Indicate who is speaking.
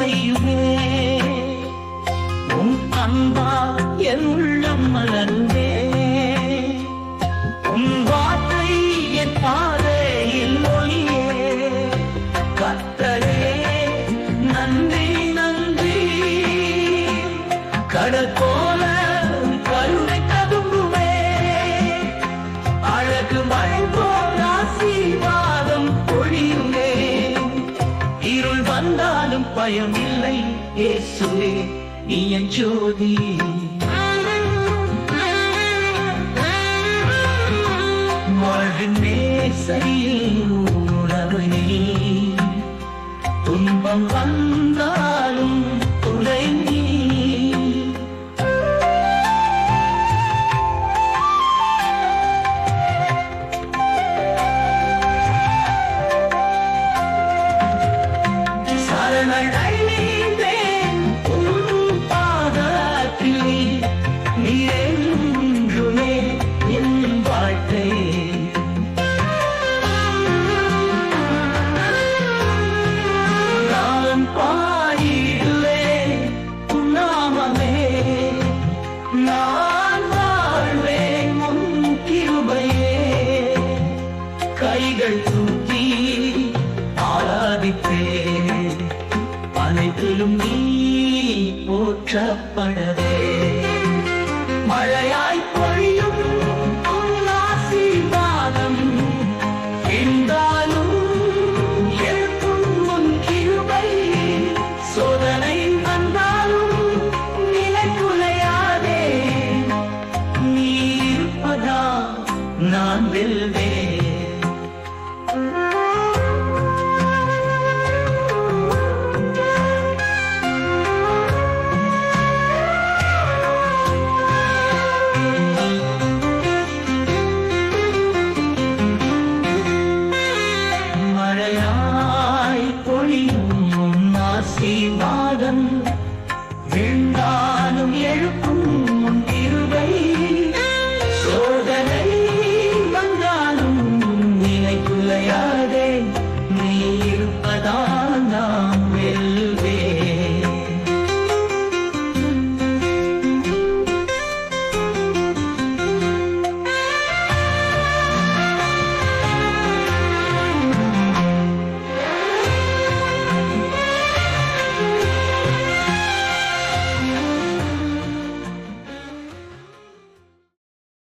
Speaker 1: கிருபை செய்யுமே உன் அன்பா என் உள்ளம் மலர்ந்தே. உன் வார்த்தை என் பாதையில் மொழியே கத்தரே நன்றி நன்றி. கடல் வந்தாலும் பயம் இல்லை இயேசுவே நீ என் ஜோதி. வாழ்வின் உணவு துன்பம் வந்தாலும் சரணடைந்தேன் உன் பாதத்தில் நீ என்றுமே என் வாழ்க்கை. நான் பாடிடுவேன் உன் நான் வாழ்வேன் உன் கிருபையே. கைகள் தூக்கி ஆராதித்தேன் அனைத்திலும் நீ போற்றப்படவே. மழையாய் பொழியும் ஆசீர்வாதம் என்றாலும் எழுப்பும் உன் கிருபை சோதனை வந்தாலும் நிலைக்குலையாதே. நீ இருப்பதா நான் வெல்வேன்.